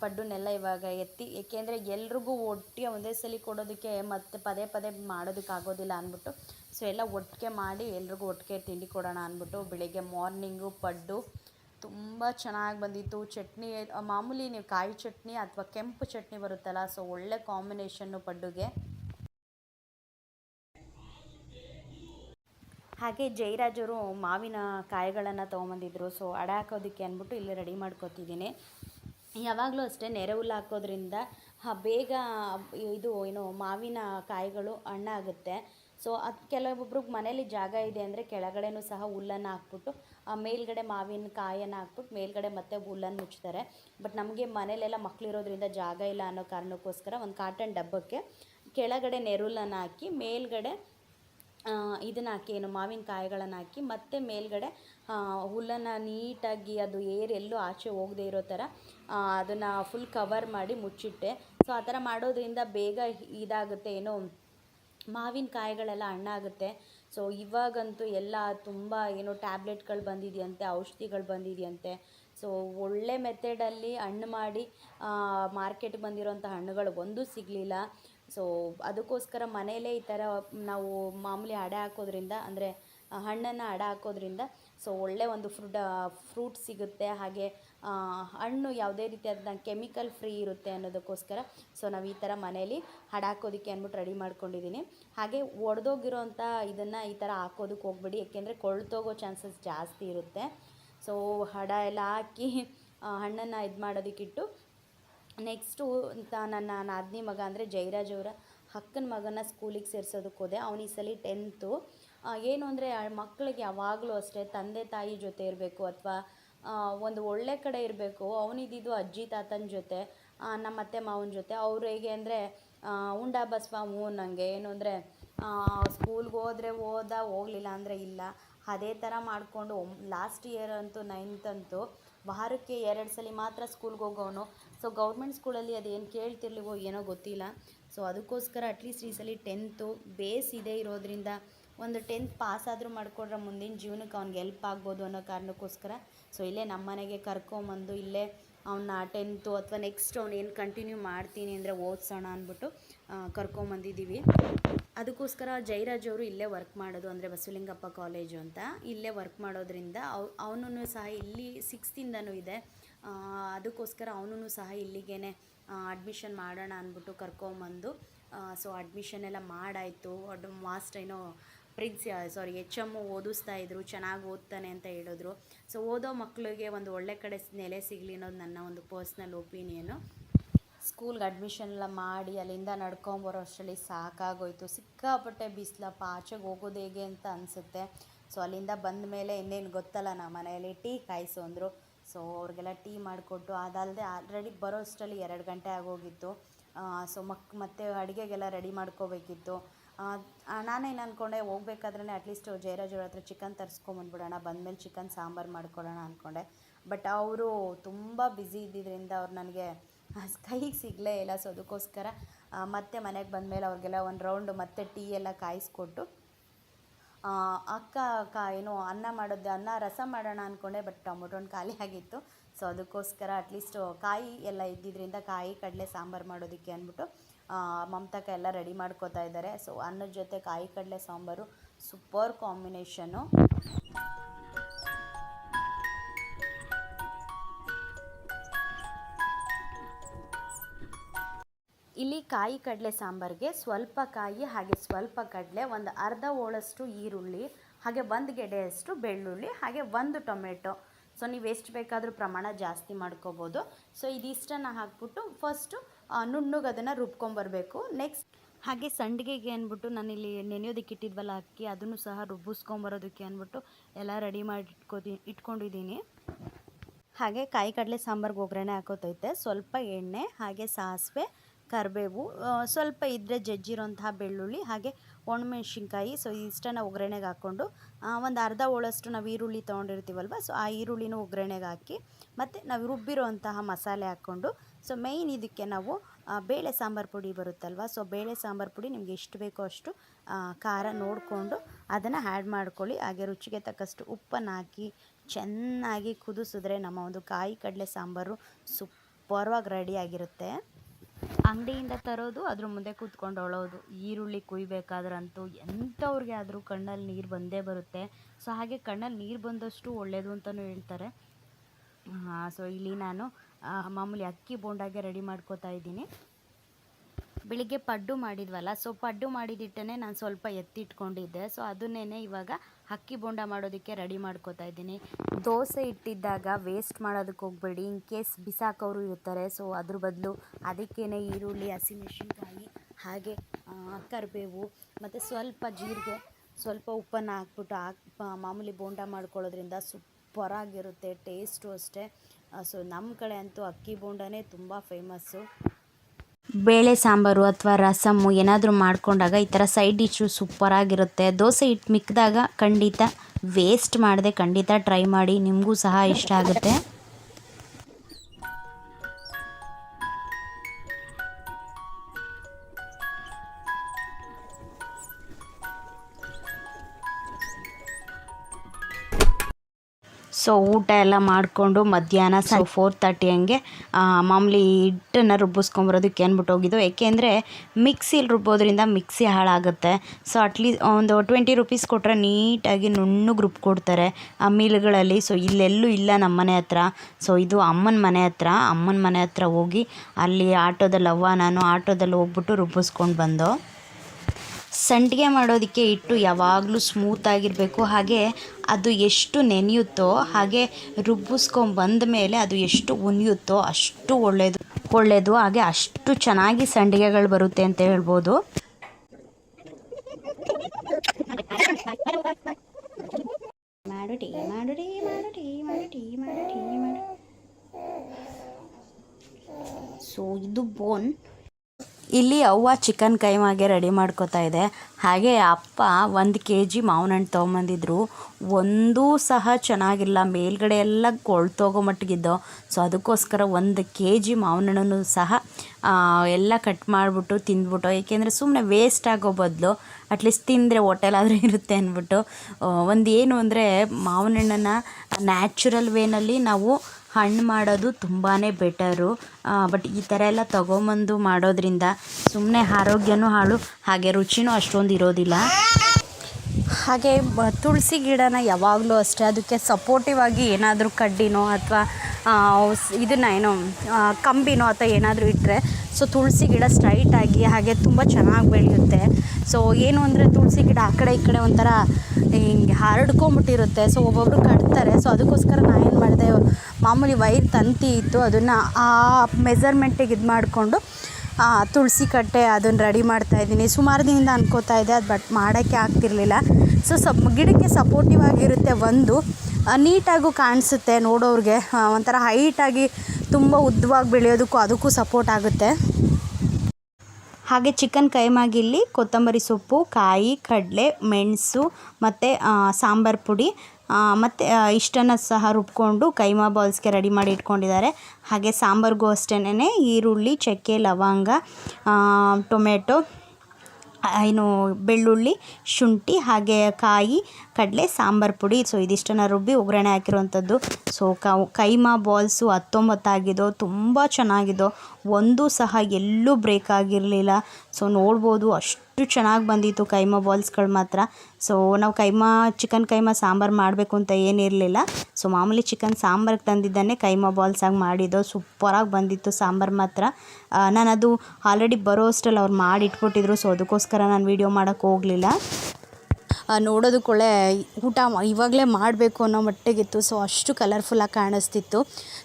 ಪಡ್ಡುನೆಲ್ಲ ಇವಾಗ ಎತ್ತಿ, ಏಕೆಂದರೆ ಎಲ್ರಿಗೂ ಒಟ್ಟಿಗೆ ಒಂದೇ ಸಲ ಕೊಡೋದಕ್ಕೆ ಮತ್ತು ಪದೇ ಪದೇ ಮಾಡೋದಕ್ಕೆ ಆಗೋದಿಲ್ಲ ಅಂದ್ಬಿಟ್ಟು ಸೊ ಎಲ್ಲ ಒಟ್ಟಿಗೆ ಮಾಡಿ ಎಲ್ರಿಗೂ ಒಟ್ಟಿಗೆ ತಿಂಡಿ ಕೊಡೋಣ ಅಂದ್ಬಿಟ್ಟು ಬೆಳಿಗ್ಗೆ ಮಾರ್ನಿಂಗು ಪಡ್ಡು ತುಂಬ ಚೆನ್ನಾಗಿ ಬಂದಿತ್ತು. ಚಟ್ನಿ, ಮಾಮೂಲಿ ನೀವು ಕಾಯಿ ಚಟ್ನಿ ಅಥವಾ ಕೆಂಪು ಚಟ್ನಿ ಬರುತ್ತಲ್ಲ ಸೊ ಒಳ್ಳೆ ಕಾಂಬಿನೇಷನ್ನು ಪಡ್ಡುಗೆ. ಹಾಗೆ ಜಯರಾಜರು ಮಾವಿನ ಕಾಯಿಗಳನ್ನು ತೊಗೊಂಬಂದಿದ್ರು. ಸೊ ಅಡ ಹಾಕೋದಕ್ಕೆ ಅಂದ್ಬಿಟ್ಟು ಇಲ್ಲಿ ರೆಡಿ ಮಾಡ್ಕೋತಿದ್ದೀನಿ. ಯಾವಾಗಲೂ ಅಷ್ಟೇ ನೆರೆ ಹುಲ್ಲು ಹಾಕೋದ್ರಿಂದ ಬೇಗ ಇದು ಏನು ಮಾವಿನ ಕಾಯಿಗಳು ಹಣ್ಣಾಗುತ್ತೆ ಸೊ ಅದು ಕೆಲವೊಬ್ರಿಗೆ ಮನೇಲಿ ಜಾಗ ಇದೆ ಅಂದರೆ ಕೆಳಗಡೆನೂ ಸಹ ಹುಲ್ಲನ್ನು ಹಾಕ್ಬಿಟ್ಟು, ಆ ಮೇಲ್ಗಡೆ ಮಾವಿನ ಕಾಯನ್ನು ಹಾಕ್ಬಿಟ್ಟು ಮೇಲ್ಗಡೆ ಮತ್ತೆ ಹುಲ್ಲನ್ನು ಮುಚ್ತಾರೆ. ಬಟ್ ನಮಗೆ ಮನೇಲೆಲ್ಲ ಮಕ್ಕಳಿರೋದ್ರಿಂದ ಜಾಗ ಇಲ್ಲ ಅನ್ನೋ ಕಾರಣಕ್ಕೋಸ್ಕರ ಒಂದು ಕಾಟನ್ ಡಬ್ಬಕ್ಕೆ ಕೆಳಗಡೆ ನೆರುಳನ್ನು ಹಾಕಿ, ಮೇಲ್ಗಡೆ ಇದನ್ನು ಹಾಕಿ, ಏನು ಮಾವಿನಕಾಯಿಗಳನ್ನು ಹಾಕಿ, ಮತ್ತೆ ಮೇಲ್ಗಡೆ ಹುಲ್ಲನ್ನು ನೀಟಾಗಿ ಅದು ಏರ್ ಎಲ್ಲೂ ಆಚೆ ಹೋಗದೆ ಇರೋ ಥರ ಅದನ್ನು ಫುಲ್ ಕವರ್ ಮಾಡಿ ಮುಚ್ಚಿಟ್ಟೆ. ಸೊ ಆ ಥರ ಮಾಡೋದ್ರಿಂದ ಬೇಗ ಇದಾಗುತ್ತೆ, ಏನೋ ಮಾವಿನ ಕಾಯಿಗಳೆಲ್ಲ ಹಣ್ಣಾಗುತ್ತೆ. ಸೊ ಇವಾಗಂತೂ ಎಲ್ಲ ತುಂಬ, ಏನೋ ಟ್ಯಾಬ್ಲೆಟ್ಗಳು ಬಂದಿದೆಯಂತೆ, ಔಷಧಿಗಳು ಬಂದಿದೆಯಂತೆ. ಸೊ ಒಳ್ಳೆ ಮೆಥಡಲ್ಲಿ ಹಣ್ಣು ಮಾಡಿ ಮಾರ್ಕೆಟ್ಗೆ ಬಂದಿರೋಂಥ ಹಣ್ಣುಗಳು ಒಂದೂ ಸಿಗಲಿಲ್ಲ. ಸೊ ಅದಕ್ಕೋಸ್ಕರ ಮನೆಯಲ್ಲೇ ಈ ಥರ ನಾವು ಮಾಮೂಲಿ ಅಡೆ ಹಾಕೋದ್ರಿಂದ, ಅಂದರೆ ಹಣ್ಣನ್ನು ಅಡ ಹಾಕೋದ್ರಿಂದ ಸೊ ಒಳ್ಳೆ ಒಂದು ಫ್ರೂಟ್ ಫ್ರೂಟ್ ಸಿಗುತ್ತೆ. ಹಾಗೆ ಹಣ್ಣು ಯಾವುದೇ ರೀತಿಯಾದ ಕೆಮಿಕಲ್ ಫ್ರೀ ಇರುತ್ತೆ ಅನ್ನೋದಕ್ಕೋಸ್ಕರ ಸೊ ನಾವು ಈ ಥರ ಮನೇಲಿ ಹಡ ಹಾಕೋದಕ್ಕೆ ಅಂದ್ಬಿಟ್ಟು ರೆಡಿ ಮಾಡ್ಕೊಂಡಿದ್ದೀನಿ ಹಾಗೆ ಒಡೆದೋಗಿರೋಂಥ ಇದನ್ನು ಈ ಥರ ಹಾಕೋದಕ್ಕೆ ಹೋಗ್ಬೇಡಿ. ಏಕೆಂದರೆ ಕೊಳ್ತೋಗೋ ಚಾನ್ಸಸ್ ಜಾಸ್ತಿ ಇರುತ್ತೆ. ಸೊ ಹಡ ಎಲ್ಲ ಹಾಕಿ ಹಣ್ಣನ್ನು ಇದು ಮಾಡೋದಕ್ಕಿಟ್ಟು ನೆಕ್ಸ್ಟು ಅಂತ ನನ್ನ ನಾದಿನಿ ಮಗ ಅಂದರೆ ಜೈರಾಜ್ ಅವರ ಅಕ್ಕನ ಮಗನ ಸ್ಕೂಲಿಗೆ ಸೇರ್ಸೋದಕ್ಕೆ ಹೋದೆ. ಅವನ ಈ ಸಲ ಟೆಂತು. ಏನು ಅಂದರೆ ಮಕ್ಕಳಿಗೆ ಯಾವಾಗಲೂ ಅಷ್ಟೇ ತಂದೆ ತಾಯಿ ಜೊತೆ ಇರಬೇಕು ಅಥವಾ ಒಂದು ಒಳ್ಳೆ ಕಡೆ ಇರಬೇಕು. ಅವನಿದ್ದು ಅಜ್ಜಿ ತಾತನ ಜೊತೆ ನಮ್ಮ ಅತ್ತೆ ಮಾವನ ಜೊತೆ. ಅವರು ಹೇಗೆ ಅಂದರೆ ಉಂಡ ಬಸ್ವ ಹ್ಞೂ ನನಗೆ ಏನು ಅಂದರೆ ಸ್ಕೂಲ್ಗೆ ಹೋದರೆ ಹೋದ ಹೋಗಲಿಲ್ಲ ಅಂದರೆ ಇಲ್ಲ. ಅದೇ ಥರ ಮಾಡಿಕೊಂಡು ಲಾಸ್ಟ್ ಇಯರ್ ಅಂತೂ ನೈನ್ತ್ ಅಂತೂ ವಾರಕ್ಕೆ ಎರಡು ಸಲ ಮಾತ್ರ ಸ್ಕೂಲ್ಗೆ ಹೋಗೋನು. ಸೊ ಗೌರ್ಮೆಂಟ್ ಸ್ಕೂಲಲ್ಲಿ ಅದೇನು ಕೇಳ್ತಿರ್ಲಿವೋ ಏನೋ ಗೊತ್ತಿಲ್ಲ. ಸೊ ಅದಕ್ಕೋಸ್ಕರ ಅಟ್ಲೀಸ್ಟ್ ಈ ಸಲ ಟೆಂತು ಬೇಸ್ ಇದೆ ಇರೋದ್ರಿಂದ ಒಂದು ಟೆಂತ್ ಪಾಸ್ ಆದರೂ ಮಾಡಿಕೊಂಡ್ರೆ ಮುಂದಿನ ಜೀವನಕ್ಕೆ ಅವ್ನಿಗೆ ಹೆಲ್ಪ್ ಆಗ್ಬೋದು ಅನ್ನೋ ಕಾರಣಕ್ಕೋಸ್ಕರ. ಸೊ ಇಲ್ಲೇ ನಮ್ಮ ಮನೆಗೆ ಕರ್ಕೊಂಬಂದು ಇಲ್ಲೇ ಅವನ್ನ ಟೆಂತು ಅಥವಾ ನೆಕ್ಸ್ಟ್ ಅವ್ನು ಏನು ಕಂಟಿನ್ಯೂ ಮಾಡ್ತೀನಿ ಅಂದರೆ ಓದಿಸೋಣ ಅಂದ್ಬಿಟ್ಟು ಕರ್ಕೊಂಬಂದಿದ್ದೀವಿ. ಅದಕ್ಕೋಸ್ಕರ ಜೈರಾಜ್ ಅವರು ಇಲ್ಲೇ ವರ್ಕ್ ಮಾಡೋದು, ಅಂದರೆ ಬಸವಲಿಂಗಪ್ಪ ಕಾಲೇಜು ಅಂತ, ಇಲ್ಲೇ ವರ್ಕ್ ಮಾಡೋದ್ರಿಂದ ಅವ್ ಅವನೂ ಸಹ ಇಲ್ಲಿ ಸಿಕ್ಸ್ತಿಂದನೂ ಇದೆ. ಅದಕ್ಕೋಸ್ಕರ ಅವನೂ ಸಹ ಇಲ್ಲಿಗೇನೆ ಅಡ್ಮಿಷನ್ ಮಾಡೋಣ ಅಂದ್ಬಿಟ್ಟು ಕರ್ಕೊಂಬಂದು ಸೊ ಅಡ್ಮಿಷನ್ ಎಲ್ಲ ಮಾಡಾಯಿತು. ಅದು ಮಾಸ್ಟ್ ಏನೋ ಪ್ರಿನ್ಸಿ ಸಾರಿ ಎಚ್ ಎಮ್ಮು ಓದಿಸ್ತಾ ಇದ್ರು, ಚೆನ್ನಾಗಿ ಓದ್ತಾನೆ ಅಂತ ಹೇಳಿದ್ರು. ಸೊ ಓದೋ ಮಕ್ಕಳಿಗೆ ಒಂದು ಒಳ್ಳೆ ಕಡೆ ನೆಲೆ ಸಿಗಲಿ ಅನ್ನೋದು ನನ್ನ ಒಂದು ಪರ್ಸ್ನಲ್ ಒಪಿನಿಯನು ಸ್ಕೂಲ್ಗೆ ಅಡ್ಮಿಷನ್ ಎಲ್ಲ ಮಾಡಿ ಅಲ್ಲಿಂದ ನಡ್ಕೊಂಬರೋ ಅಷ್ಟರಲ್ಲಿ ಸಾಕಾಗೋಯ್ತು. ಸಿಕ್ಕಾಪಟ್ಟೆ ಬಿಸಿಲಪ್ಪ, ಆಚೆಗೆ ಹೋಗೋದು ಹೇಗೆ ಅಂತ ಅನಿಸುತ್ತೆ. ಸೊ ಅಲ್ಲಿಂದ ಬಂದ ಮೇಲೆ ಇನ್ನೇನು ಗೊತ್ತಲ್ಲ ನಮ್ಮ ಮನೆಯಲ್ಲಿ ಟೀ ಕಾಯಿಸು ಅಂದರು. ಸೊ ಅವ್ರಿಗೆಲ್ಲ ಟೀ ಮಾಡಿಕೊಟ್ಟು ಅದಲ್ಲದೆ ಆಲ್ರೆಡಿ ಬರೋ ಅಷ್ಟರಲ್ಲಿ ಎರಡು ಗಂಟೆ ಆಗೋಗಿತ್ತು. ಸೊ ಮಕ್, ಮತ್ತೆ ಅಡುಗೆಗೆಲ್ಲ ರೆಡಿ ಮಾಡ್ಕೋಬೇಕಿತ್ತು. ನಾನೇನು ಅಂದ್ಕೊಂಡೆ ಹೋಗ್ಬೇಕಾದ್ರೆ ಅಟ್ಲೀಸ್ಟ್ ಜಯರಾಜ್ ಅವ್ರ ಹತ್ರ ಚಿಕನ್ ತರಿಸ್ಕೊಂಬಂದ್ಬಿಡೋಣ, ಬಂದಮೇಲೆ ಚಿಕನ್ ಸಾಂಬಾರು ಮಾಡ್ಕೊಳ್ಳೋಣ ಅಂದ್ಕೊಂಡೆ ಬಟ್ ಅವರು ತುಂಬ ಬ್ಯುಸಿ ಇದ್ದಿದ್ದರಿಂದ ಅವ್ರು ನನಗೆ ಕೈಗೆ ಸಿಗಲೇ ಇಲ್ಲ ಸೊ ಅದಕ್ಕೋಸ್ಕರ ಮತ್ತೆ ಮನೆಗೆ ಬಂದಮೇಲೆ ಅವ್ರಿಗೆಲ್ಲ ಒಂದು ರೌಂಡ್ ಮತ್ತೆ ಟೀ ಎಲ್ಲ ಕಾಯಿಸ್ಕೊಟ್ಟು ಅಕ್ಕ ಕಾ, ಏನು ಅನ್ನ ಮಾಡೋದು, ಅನ್ನ ರಸ ಮಾಡೋಣ ಅಂದ್ಕೊಂಡೆ ಬಟ್ ಟೊಮೊಟೊ ಒಂದು ಖಾಲಿ ಆಗಿತ್ತು. ಸೊ ಅದಕ್ಕೋಸ್ಕರ ಅಟ್ಲೀಸ್ಟ್ ಕಾಯಿ ಎಲ್ಲ ಇದ್ದಿದ್ದರಿಂದ ಕಾಯಿ, ಕಡಲೆ, ಸಾಂಬಾರು ಮಾಡೋದಕ್ಕೆ ಅಂದ್ಬಿಟ್ಟು ಮಮತಾಕ ಎಲ್ಲ ರೆಡಿ ಮಾಡ್ಕೋತಾ ಇದ್ದಾರೆ. ಸೊ ಅನ್ನದ ಜೊತೆ ಕಾಯಿ, ಕಡಲೆ, ಸಾಂಬಾರು ಸೂಪರ್ ಕಾಂಬಿನೇಷನು ಇಲ್ಲಿ ಕಾಯಿ ಕಡಲೆ ಸಾಂಬಾರಿಗೆ ಸ್ವಲ್ಪ ಕಾಯಿ ಹಾಗೆ ಸ್ವಲ್ಪ ಕಡಲೆ, ಒಂದು ಅರ್ಧ ಹೋಳಷ್ಟು ಈರುಳ್ಳಿ, ಹಾಗೆ ಒಂದು ಗೆಡೆಯಷ್ಟು ಬೆಳ್ಳುಳ್ಳಿ, ಹಾಗೆ ಒಂದು ಟೊಮೆಟೊ. ಸೊ ನೀವು ಎಷ್ಟು ಬೇಕಾದರೂ ಪ್ರಮಾಣ ಜಾಸ್ತಿ ಮಾಡ್ಕೋಬೋದು. ಸೊ ಇದಿಷ್ಟನ್ನು ಹಾಕ್ಬಿಟ್ಟು ಫಸ್ಟು ನುಣ್ಣಗೆ ಅದನ್ನು ರುಬ್ಕೊಂಬರ್ಬೇಕು. ನೆಕ್ಸ್ಟ್ ಹಾಗೆ ಸಂಡಿಗೆಗೆ ಅಂದ್ಬಿಟ್ಟು ನಾನಿಲ್ಲಿ ನೆನೆಯೋದಕ್ಕೆ ಇಟ್ಟಿದ್ವಲ್ಲ ಅಕ್ಕಿ, ಅದನ್ನು ಸಹ ರುಬ್ಬಿಸ್ಕೊಂಬರೋದಕ್ಕೆ ಅಂದ್ಬಿಟ್ಟು ಎಲ್ಲ ರೆಡಿ ಮಾಡಿ ಇಟ್ಕೋದಿ ಇಟ್ಕೊಂಡಿದ್ದೀನಿ. ಹಾಗೆ ಕಾಯಿ ಕಡಲೆ ಸಾಂಬಾರ್ಗೆ ಒಗ್ಗರಣೆ ಹಾಕೋತೈತೆ. ಸ್ವಲ್ಪ ಎಣ್ಣೆ, ಹಾಗೆ ಸಾಸಿವೆ ಕರಿಬೇವು ಸ್ವಲ್ಪ ಇದ್ದರೆ ಜಜ್ಜಿರೋಂತಹ ಬೆಳ್ಳುಳ್ಳಿ, ಹಾಗೆ ಒಣಮೆಣ್ಸಿನ್ಕಾಯಿ ಸೊ ಇಷ್ಟನ್ನು ಒಗ್ಗರಣೆಗೆ ಹಾಕ್ಕೊಂಡು ಒಂದು ಅರ್ಧ ಹೋಳಷ್ಟು ನಾವು ಈರುಳ್ಳಿ ತೊಗೊಂಡಿರ್ತೀವಲ್ವ ಸೊ ಆ ಈರುಳ್ಳಿನೂ ಒಗ್ಗರಣೆಗೆ ಹಾಕಿ, ಮತ್ತು ನಾವು ರುಬ್ಬಿರೋಂತಹ ಮಸಾಲೆ ಹಾಕ್ಕೊಂಡು ಸೊ ಮೇಯ್ನ್ ಇದಕ್ಕೆ ನಾವು ಬೇಳೆ ಸಾಂಬಾರು ಪುಡಿ ಬರುತ್ತಲ್ವ ಸೊ ಬೇಳೆ ಸಾಂಬಾರು ಪುಡಿ ನಿಮಗೆ ಎಷ್ಟು ಬೇಕೋ ಅಷ್ಟು ಖಾರ ನೋಡಿಕೊಂಡು ಅದನ್ನು ಆ್ಯಡ್ ಮಾಡ್ಕೊಳ್ಳಿ, ಹಾಗೆ ರುಚಿಗೆ ತಕ್ಕಷ್ಟು ಉಪ್ಪನ್ನು ಹಾಕಿ, ಚೆನ್ನಾಗಿ ಕುದಿಸಿದ್ರೆ ನಮ್ಮ ಒಂದು ಕಾಯಿ ಕಡಲೆ ಸಾಂಬಾರು ಸೂಪರ್ವಾಗಿ ರೆಡಿಯಾಗಿರುತ್ತೆ ಅಂಗಡಿಯಿಂದ ತರೋದು, ಅದ್ರ ಮುಂದೆ ಕೂತ್ಕೊಂಡು ಅಳೋದು. ಈರುಳ್ಳಿ ಕುಯ್ಬೇಕಾದ್ರಂತೂ ಎಂಥವ್ರಿಗೆ ಆದರೂ ಕಣ್ಣಲ್ಲಿ ನೀರು ಬಂದೇ ಬರುತ್ತೆ. ಸೊ ಹಾಗೆ ಕಣ್ಣಲ್ಲಿ ನೀರು ಬಂದಷ್ಟು ಒಳ್ಳೆಯದು ಅಂತಲೂ ಹೇಳ್ತಾರೆ. ಸೊ ಇಲ್ಲಿ ನಾನು ಮಾಮೂಲಿ ಅಕ್ಕಿ ಬೋಂಡಾಗೆ ರೆಡಿ ಮಾಡ್ಕೋತಾ ಇದ್ದೀನಿ. ಬೆಳಿಗ್ಗೆ ಪಡ್ಡು ಮಾಡಿದ್ವಲ್ಲ ಸೊ ಪಡ್ಡು ಮಾಡಿದಿಟ್ಟನೆ ನಾನು ಸ್ವಲ್ಪ ಎತ್ತಿಟ್ಕೊಂಡಿದ್ದೆ. ಸೊ ಅದನ್ನೇ ಇವಾಗ ಅಕ್ಕಿ ಬೋಂಡ ಮಾಡೋದಕ್ಕೆ ರೆಡಿ ಮಾಡ್ಕೋತಾ ಇದ್ದೀನಿ. ದೋಸೆ ಇಟ್ಟಿದ್ದಾಗ ವೇಸ್ಟ್ ಮಾಡೋದಕ್ಕೆ ಹೋಗಬೇಡಿ. ಇನ್ ಕೇಸ್ ಬಿಸಾಕೋರು ಇರ್ತಾರೆ ಸೊ ಅದ್ರ ಬದಲು ಅದಕ್ಕೇನೆ ಈರುಳ್ಳಿ, ಹಸಿಮೆಣಸಿನ್ಕಾಯಿ, ಹಾಗೆ ಕರಿಬೇವು, ಮತ್ತು ಸ್ವಲ್ಪ ಜೀರಿಗೆ, ಸ್ವಲ್ಪ ಉಪ್ಪನ್ನು ಹಾಕ್ಬಿಟ್ಟು ಹಾಕ್ ಮಾಮೂಲಿ ಬೋಂಡ ಮಾಡ್ಕೊಳ್ಳೋದ್ರಿಂದ ಸೂಪರಾಗಿರುತ್ತೆ ಟೇಸ್ಟು ಅಷ್ಟೇ. ಸೊ ನಮ್ಮ ಕಡೆ ಅಂತೂ ಅಕ್ಕಿ ಬೋಂಡನೇ ತುಂಬ ಫೇಮಸ್ಸು ಬೇಳೆ ಸಾಂಬಾರು ಅಥವಾ ರಸಮ್ಮು ಏನಾದರೂ ಮಾಡಿಕೊಂಡಾಗ ಈ ಥರ ಸೈಡ್ ಡಿಶ್ಶು ಸೂಪರಾಗಿರುತ್ತೆ ದೋಸೆ ಹಿಟ್ಟು ಮಿಕ್ಕಿದಾಗ ಖಂಡಿತ ವೇಸ್ಟ್ ಮಾಡದೆ ಖಂಡಿತ ಟ್ರೈ ಮಾಡಿ. ನಿಮಗೂ ಸಹ ಇಷ್ಟ ಆಗುತ್ತೆ. ಸೊ ಊಟ ಎಲ್ಲ ಮಾಡಿಕೊಂಡು ಮಧ್ಯಾಹ್ನ ಸ ಫೋರ್ ತರ್ಟಿ ಹಂಗೆ ಮಾಮೂಲಿ ಹಿಟ್ಟನ್ನು ರುಬ್ಬಿಸ್ಕೊಂಬರೋದಕ್ಕೆ ಅಂದ್ಬಿಟ್ಟು ಹೋಗಿದ್ದು. ಏಕೆಂದರೆ ಮಿಕ್ಸಿಲಿ ರುಬ್ಬೋದ್ರಿಂದ ಮಿಕ್ಸಿ ಹಾಳಾಗುತ್ತೆ. ಸೊ ಅಟ್ಲೀಸ್ಟ್ ಒಂದು ಟ್ವೆಂಟಿ ರುಪೀಸ್ ಕೊಟ್ಟರೆ ನೀಟಾಗಿ ನುಣ್ಣಗೆ ರುಬ್ಕೊಡ್ತಾರೆ ಆ ಮಿಲ್ಗಳಲ್ಲಿ. ಸೊ ಇಲ್ಲೆಲ್ಲೂ ಇಲ್ಲ ನಮ್ಮ ಮನೆ ಹತ್ರ. ಸೊ ಇದು ಅಮ್ಮನ ಮನೆ ಹತ್ರ. ಅಮ್ಮನ ಮನೆ ಹತ್ರ ಹೋಗಿ ಅಲ್ಲಿ ಆಟೋದಲ್ಲಿ ಅವ್ವ ನಾನು ಆಟೋದಲ್ಲಿ ಹೋಗ್ಬಿಟ್ಟು ರುಬ್ಬಿಸ್ಕೊಂಡು ಬಂದೋ ಸಂಡಿಗೆ ಮಾಡೋದಕ್ಕೆ ಹಿಟ್ಟು ಯಾವಾಗಲೂ ಸ್ಮೂತಾಗಿರಬೇಕು ಹಾಗೆ ಅದು ಎಷ್ಟು ನೆನೆಯುತ್ತೋ, ಹಾಗೆ ರುಬ್ಬಿಸ್ಕೊಂಡು ಬಂದ ಮೇಲೆ ಅದು ಎಷ್ಟು ಉನಿಯುತ್ತೋ ಅಷ್ಟು ಒಳ್ಳೆಯದು ಒಳ್ಳೆಯದು ಹಾಗೆ ಅಷ್ಟು ಚೆನ್ನಾಗಿ ಸಂಡಿಗೆಗಳು ಬರುತ್ತೆ ಅಂತ ಹೇಳ್ಬೋದು. ಸೊ ಇದು ಬೋನ್ ಇಲ್ಲಿ ಅವ್ವ ಚಿಕನ್ ಕೈಮಾಗೆ ರೆಡಿ ಮಾಡ್ಕೋತಾ ಇದೆ. ಹಾಗೆ ಅಪ್ಪ ಒಂದು ಕೆ ಜಿ ಮಾವಿನ ಹಣ್ಣು ತೊಗೊಂಬಂದಿದ್ರು. ಒಂದೂ ಸಹ ಚೆನ್ನಾಗಿಲ್ಲ. ಮೇಲ್ಗಡೆ ಎಲ್ಲ ಕೊಳ್ತೋಗೋ ಮಟ್ಟಿಗಿದ್ದೋ ಸೊ ಅದಕ್ಕೋಸ್ಕರ ಒಂದು ಕೆ ಜಿ ಮಾವಿನ ಹಣ್ಣನ್ನು ಸಹ ಎಲ್ಲ ಕಟ್ ಮಾಡಿಬಿಟ್ಟು ತಿಂದ್ಬಿಟ್ಟು, ಏಕೆಂದರೆ ಸುಮ್ಮನೆ ವೇಸ್ಟ್ ಆಗೋ ಬದಲು ಅಟ್ಲೀಸ್ಟ್ ತಿಂದರೆ ಹೋಟೆಲಾದರೂ ಇರುತ್ತೆ ಅಂದ್ಬಿಟ್ಟು ಒಂದು ಏನು ಅಂದರೆ ಮಾವಿನ ಹಣ್ಣನ್ನು ನ್ಯಾಚುರಲ್ ವೇನಲ್ಲಿ ನಾವು ಹಣ್ಣು ಮಾಡೋದು ತುಂಬಾ ಬೆಟರು. ಬಟ್ ಈ ಥರ ಎಲ್ಲ ತೊಗೊಂಬಂದು ಮಾಡೋದ್ರಿಂದ ಸುಮ್ಮನೆ ಆರೋಗ್ಯನೂ ಹಾಳು, ಹಾಗೆ ರುಚಿನೂ ಅಷ್ಟೊಂದು ಇರೋದಿಲ್ಲ. ಹಾಗೆ ತುಳಸಿ ಗಿಡನ ಯಾವಾಗಲೂ ಅಷ್ಟೇ, ಅದಕ್ಕೆ ಸಪೋರ್ಟಿವ್ ಆಗಿ ಏನಾದರೂ ಕಡ್ಡಿನೋ ಅಥವಾ ಇದನ್ನ ಏನೋ ಕಂಬಿನೋ ಅಥವಾ ಏನಾದರೂ ಇಟ್ಟರೆ ಸೊ ತುಳಸಿ ಗಿಡ ಸ್ಟ್ರೈಟಾಗಿ ಹಾಗೆ ತುಂಬ ಚೆನ್ನಾಗಿ ಬೆಳೆಯುತ್ತೆ. ಸೊ ಏನು ಅಂದರೆ ತುಳಸಿ ಗಿಡ ಆ ಕಡೆ ಈ ಕಡೆ ಒಂಥರ ಹಿಂಗೆ ಹರಡ್ಕೊಂಬಿಟ್ಟಿರುತ್ತೆ ಸೊ ಒಬ್ಬೊಬ್ಬರು ಕಟ್ತಾರೆ. ಸೊ ಅದಕ್ಕೋಸ್ಕರ ನಾನು ಏನು ಮಾಡಿದೆ, ಮಾಮೂಲಿ ವೈರ್ ತಂತಿ ಇತ್ತು, ಅದನ್ನು ಆ ಮೆಸರ್ಮೆಂಟಿಗೆ ಇದು ಮಾಡಿಕೊಂಡು ತುಳಸಿ ಕಟ್ಟೆ ಅದನ್ನು ರೆಡಿ ಮಾಡ್ತಾ ಇದ್ದೀನಿ. ಸುಮಾರು ದಿನದಿಂದ ಅನ್ಕೋತಾ ಇದ್ದೆ ಅದು ಬಟ್ ಮಾಡೋಕ್ಕೆ ಆಗ್ತಿರ್ಲಿಲ್ಲ. ಸೊ ಸಪ್, ಗಿಡಕ್ಕೆ ಸಪೋರ್ಟಿವ್ ಆಗಿರುತ್ತೆ ಒಂದು. ನೀಟಾಗೂ ಕಾಣಿಸುತ್ತೆ ನೋಡೋರಿಗೆ. ಒಂಥರ ಹೈಟಾಗಿ ತುಂಬ ಉದ್ದವಾಗಿ ಬೆಳೆಯೋದಕ್ಕೂ ಅದಕ್ಕೂ ಸಪೋರ್ಟ್ ಆಗುತ್ತೆ. ಹಾಗೆ ಚಿಕನ್ ಕೈಮಾಗಿಲ್ಲಿ ಕೊತ್ತಂಬರಿ ಸೊಪ್ಪು, ಕಾಯಿ, ಕಡಲೆ, ಮೆಣಸು ಮತ್ತು ಸಾಂಬಾರು ಪುಡಿ. ಮತ್ತು ಇಷ್ಟನ್ನು ಸಹ ರುಬ್ಕೊಂಡು ಕೈಮಾ ಬಾಲ್ಸ್ಗೆ ರೆಡಿ ಮಾಡಿ ಇಟ್ಕೊಂಡಿದ್ದಾರೆ. ಹಾಗೆ ಸಾಂಬಾರ್ಗೂ ಅಷ್ಟೇ ಈರುಳ್ಳಿ, ಚಕ್ಕೆ, ಲವಂಗ ಟೊಮೆಟೊ ಏನು ಬೆಳ್ಳುಳ್ಳಿ, ಶುಂಠಿ ಹಾಗೆ ಕಾಯಿ ಕಡಲೆ, ಸಾಂಬಾರು ಪುಡಿ. ಸೊ ಇದಿಷ್ಟನ್ನು ರುಬ್ಬಿ ಒಗ್ಗರಣೆ ಹಾಕಿರುವಂಥದ್ದು. ಸೊ ಕೈಮಾ ಬಾಲ್ಸು ಹತ್ತೊಂಬತ್ತಾಗಿದೋ, ತುಂಬ ಚೆನ್ನಾಗಿದೋ, ಒಂದೂ ಸಹ ಎಲ್ಲೂ ಬ್ರೇಕ್ ಆಗಿರಲಿಲ್ಲ. ಸೊ ನೋಡ್ಬೋದು, ಅಷ್ಟು ಚೆನ್ನಾಗಿ ಬಂದಿತ್ತು ಕೈಮಾ ಬಾಲ್ಸ್ಗಳು ಮಾತ್ರ. ಸೊ ನಾವು ಕೈಮಾ ಚಿಕನ್ ಕೈಮಾ ಸಾಂಬಾರು ಮಾಡಬೇಕು ಅಂತ ಏನಿರಲಿಲ್ಲ ಸೊ ಮಾಮೂಲಿ ಚಿಕನ್ ಸಾಂಬಾರಿಗೆ ತಂದಿದ್ದನ್ನೇ ಕೈಮಾ ಬಾಲ್ಸಾಗಿ ಮಾಡಿದ್ದೋ ಸೂಪರಾಗಿ ಬಂದಿತ್ತು ಸಾಂಬಾರು ಮಾತ್ರ. ನಾನು ಅದು ಆಲ್ರೆಡಿ ಬರೋ ಅಷ್ಟರಲ್ಲಿ ಅವ್ರು ಮಾಡಿ ಇಟ್ಕೊಟ್ಟಿದ್ರು ಸೊ ಅದಕ್ಕೋಸ್ಕರ ನಾನು ವೀಡಿಯೋ ಮಾಡೋಕ್ಕೆ ಹೋಗಲಿಲ್ಲ. ನೋಡೋದಕ್ಕೊಳ್ಳೆ ಊಟ ಇವಾಗಲೇ ಮಾಡಬೇಕು ಅನ್ನೋ ಮಟ್ಟಿಗಿತ್ತು ಸೊ ಅಷ್ಟು ಕಲರ್ಫುಲ್ಲಾಗಿ ಕಾಣಿಸ್ತಿತ್ತು.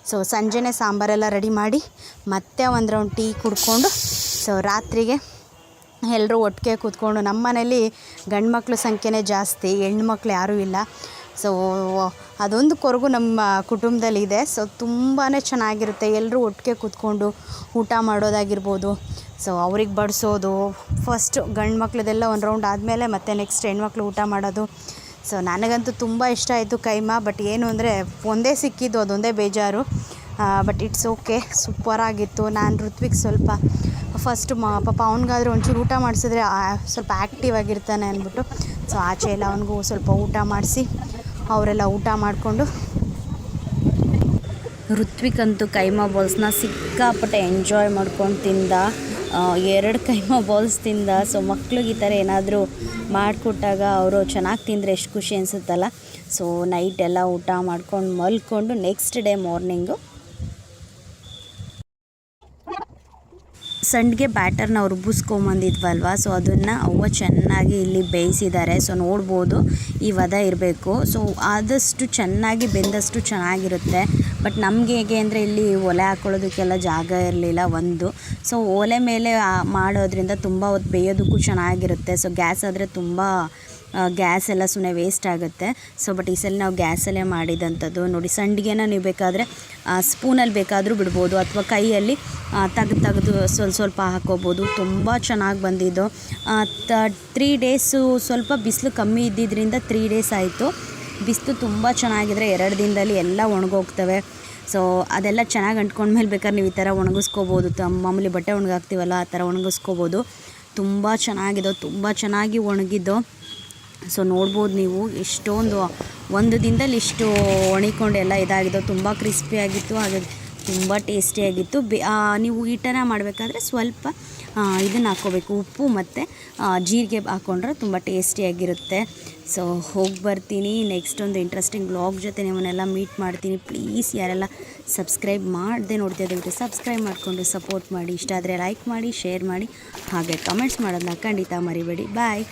ಸೊ ಸಂಜೆನೇ ಸಾಂಬಾರೆಲ್ಲ ರೆಡಿ ಮಾಡಿ ಮತ್ತೆ ಒಂದು ರೌಂಡ್ ಟೀ ಕುಡ್ಕೊಂಡು ಸೊ ರಾತ್ರಿಗೆ ಎಲ್ಲರೂ ಒಟ್ಟಿಗೆ ಕೂತ್ಕೊಂಡು ನಮ್ಮ ಮನೇಲಿ ಗಂಡು ಮಕ್ಕಳ ಸಂಖ್ಯೆನೇ ಜಾಸ್ತಿ ಹೆಣ್ಮಕ್ಳು ಯಾರೂ ಇಲ್ಲ. ಸೊ ಅದೊಂದು ಕೊರಗು ನಮ್ಮ ಕುಟುಂಬದಲ್ಲಿ ಇದೆ ಸೊ ತುಂಬಾ ಚೆನ್ನಾಗಿರುತ್ತೆ. ಎಲ್ಲರೂ ಒಟ್ಟಿಗೆ ಕೂತ್ಕೊಂಡು ಊಟ ಮಾಡೋದಾಗಿರ್ಬೋದು. ಸೊ ಅವ್ರಿಗೆ ಬಡಿಸೋದು ಫಸ್ಟ್ ಗಂಡು ಮಕ್ಳದೆಲ್ಲ ಒಂದು ರೌಂಡ್ ಆದಮೇಲೆ ಮತ್ತೆ ನೆಕ್ಸ್ಟ್ ಹೆಣ್ಮಕ್ಳು ಊಟ ಮಾಡೋದು. ಸೊ ನನಗಂತೂ ತುಂಬ ಇಷ್ಟ ಆಯಿತು ಕೈಮಾ ಬಟ್ ಏನು ಅಂದರೆ ಒಂದೇ ಸಿಕ್ಕಿದ್ದು, ಅದೊಂದೇ ಬೇಜಾರು. ಬಟ್ ಇಟ್ಸ್ ಓಕೆ ಸೂಪರಾಗಿತ್ತು ನಾನು ಋತ್ವಿಕ್ ಸ್ವಲ್ಪ ಫಸ್ಟ್ ಮ, ಪಾಪ ಅವ್ನಿಗಾದ್ರೆ ಒಂಚೂರು ಊಟ ಮಾಡಿಸಿದ್ರೆ ಸ್ವಲ್ಪ ಆ್ಯಕ್ಟಿವ್ ಆಗಿರ್ತಾನೆ ಅಂದ್ಬಿಟ್ಟು. ಸೊ ಆಚೆ ಎಲ್ಲ ಅವನಿಗೂ ಸ್ವಲ್ಪ ಊಟ ಮಾಡಿಸಿ, ಅವರೆಲ್ಲ ಊಟ ಮಾಡಿಕೊಂಡು. ಋತ್ವಿಕ್ ಅಂತೂ ಕೈಮಾ ಬಾಲ್ಸ್ನ ಸಿಕ್ಕಾಪಟ್ಟೆ ಎಂಜಾಯ್ ಮಾಡ್ಕೊಂಡು ತಿಂದ. ಎರಡು ಕೈಮ ಬಾಲ್ಸ್ ತಿಂದ ಸೊ ಮಕ್ಳಿಗೆ ಈ ಥರ ಏನಾದರೂ ಮಾಡಿಕೊಟ್ಟಾಗ ಅವರು ಚೆನ್ನಾಗಿ ತಿಂದರೆ ಎಷ್ಟು ಖುಷಿ ಅನಿಸುತ್ತಲ್ಲ? ಸೊ ನೈಟ್ ಎಲ್ಲ ಊಟ ಮಾಡ್ಕೊಂಡು ಮಲ್ಕೊಂಡು ನೆಕ್ಸ್ಟ್ ಡೇ ಮಾರ್ನಿಂಗು ಸಂಡಿಗೆ ಬ್ಯಾಟರ್ನ ರುಬ್ಬಿಸ್ಕೊಂಬಂದಿದ್ವಲ್ವ ಸೊ ಅದನ್ನು ಅವ್ವ ಚೆನ್ನಾಗಿ ಇಲ್ಲಿ ಬೇಯಿಸಿದ್ದಾರೆ. ಸೊ ನೋಡ್ಬೋದು ಈ ವದ ಇರಬೇಕು. ಸೊ ಆದಷ್ಟು ಚೆನ್ನಾಗಿ ಬೆಂದಷ್ಟು ಚೆನ್ನಾಗಿರುತ್ತೆ. ಬಟ್ ನಮಗೆ ಹೇಗೆ ಅಂದರೆ ಇಲ್ಲಿ ಒಲೆ ಹಾಕೊಳ್ಳೋದಕ್ಕೆಲ್ಲ ಜಾಗ ಇರಲಿಲ್ಲ ಒಂದು. ಸೊ ಒಲೆ ಮೇಲೆ ಮಾಡೋದ್ರಿಂದ ತುಂಬ ಹೊತ್ತು ಬೇಯೋದಕ್ಕೂ ಚೆನ್ನಾಗಿರುತ್ತೆ. ಸೊ ಗ್ಯಾಸ್ ಆದರೆ ತುಂಬ ಗ್ಯಾಸ್ ಎಲ್ಲ ಸುಮ್ಮನೆ ವೇಸ್ಟ್ ಆಗುತ್ತೆ. ಸೊ ಬಟ್ ಈ ಸಲ ನಾವು ಗ್ಯಾಸಲ್ಲೇ ಮಾಡಿದಂಥದ್ದು. ನೋಡಿ, ಸಂಡಿಗೆನ ನೀವು ಬೇಕಾದರೆ ಸ್ಪೂನಲ್ಲಿ ಬೇಕಾದರೂ ಬಿಡ್ಬೋದು. ಅಥವಾ ಕೈಯಲ್ಲಿ ತೆಗ್ದು ತೆಗೆದು ಸ್ವಲ್ಪ ಸ್ವಲ್ಪ ಹಾಕೋಬೋದು. ತುಂಬ ಚೆನ್ನಾಗಿ ಬಂದಿದ್ದು. ತ್ರೀ ಡೇಸು ಸ್ವಲ್ಪ ಬಿಸಿಲು ಕಮ್ಮಿ ಇದ್ದಿದ್ದರಿಂದ ತ್ರೀ ಡೇಸ್ ಆಯಿತು. ಬಿಸಿಲು ತುಂಬ ಚೆನ್ನಾಗಿದ್ರೆ ಎರಡು ದಿನದಲ್ಲಿ ಎಲ್ಲ ಒಣಗೋಗ್ತವೆ. ಸೊ ಅದೆಲ್ಲ ಚೆನ್ನಾಗಿ ಅಂಟ್ಕೊಂಡ್ಮೇಲೆ ಬೇಕಾದ್ರೆ ನೀವು ಈ ಥರ ಒಣಗಿಸ್ಕೋಬೋದು. ಮಾಮೂಲಿ ಬಟ್ಟೆ ಒಣಗಾಕ್ತೀವಲ್ಲ, ಆ ಥರ ಒಣಗಿಸ್ಕೋಬೋದು. ತುಂಬ ಚೆನ್ನಾಗಿದ್ದೋ, ತುಂಬ ಚೆನ್ನಾಗಿ ಒಣಗಿದ್ದೋ. ಸೊ ನೋಡ್ಬೋದು ನೀವು ಎಷ್ಟೊಂದು, ಒಂದು ದಿನದಲ್ಲಿ ಇಷ್ಟು ಒಣಿಕೊಂಡು ಎಲ್ಲ ಇದಾಗಿದೆ ತುಂಬ ಕ್ರಿಸ್ಪಿಯಾಗಿತ್ತು ಹಾಗೆ ತುಂಬ ಟೇಸ್ಟಿಯಾಗಿತ್ತು ಬೆ ನೀವು ಈ ಥರ ಮಾಡಬೇಕಾದ್ರೆ ಸ್ವಲ್ಪ ಇದನ್ನು ಹಾಕ್ಕೋಬೇಕು. ಉಪ್ಪು ಮತ್ತು ಜೀರಿಗೆ ಹಾಕ್ಕೊಂಡ್ರೆ ತುಂಬ ಟೇಸ್ಟಿಯಾಗಿರುತ್ತೆ ಸೊ ಹೋಗಿ ಬರ್ತೀನಿ ನೆಕ್ಸ್ಟ್ ಒಂದು ಇಂಟ್ರೆಸ್ಟಿಂಗ್ ಬ್ಲಾಗ್ ಜೊತೆ ನಿಮ್ಮನ್ನೆಲ್ಲ ಮೀಟ್ ಮಾಡ್ತೀನಿ. ಪ್ಲೀಸ್ ಯಾರೆಲ್ಲ ಸಬ್ಸ್ಕ್ರೈಬ್ ಮಾಡದೆ ನೋಡ್ತಾ ಇದ್ದೀವಿ ಸಬ್ಸ್ಕ್ರೈಬ್ ಮಾಡಿಕೊಂಡು ಸಪೋರ್ಟ್ ಮಾಡಿ. ಇಷ್ಟ ಆದರೆ ಲೈಕ್ ಮಾಡಿ ಶೇರ್ ಮಾಡಿ, ಹಾಗೆ ಕಮೆಂಟ್ಸ್ ಮಾಡೋದನ್ನ ಖಂಡಿತ ಮರಿಬೇಡಿ. ಬಾಯ್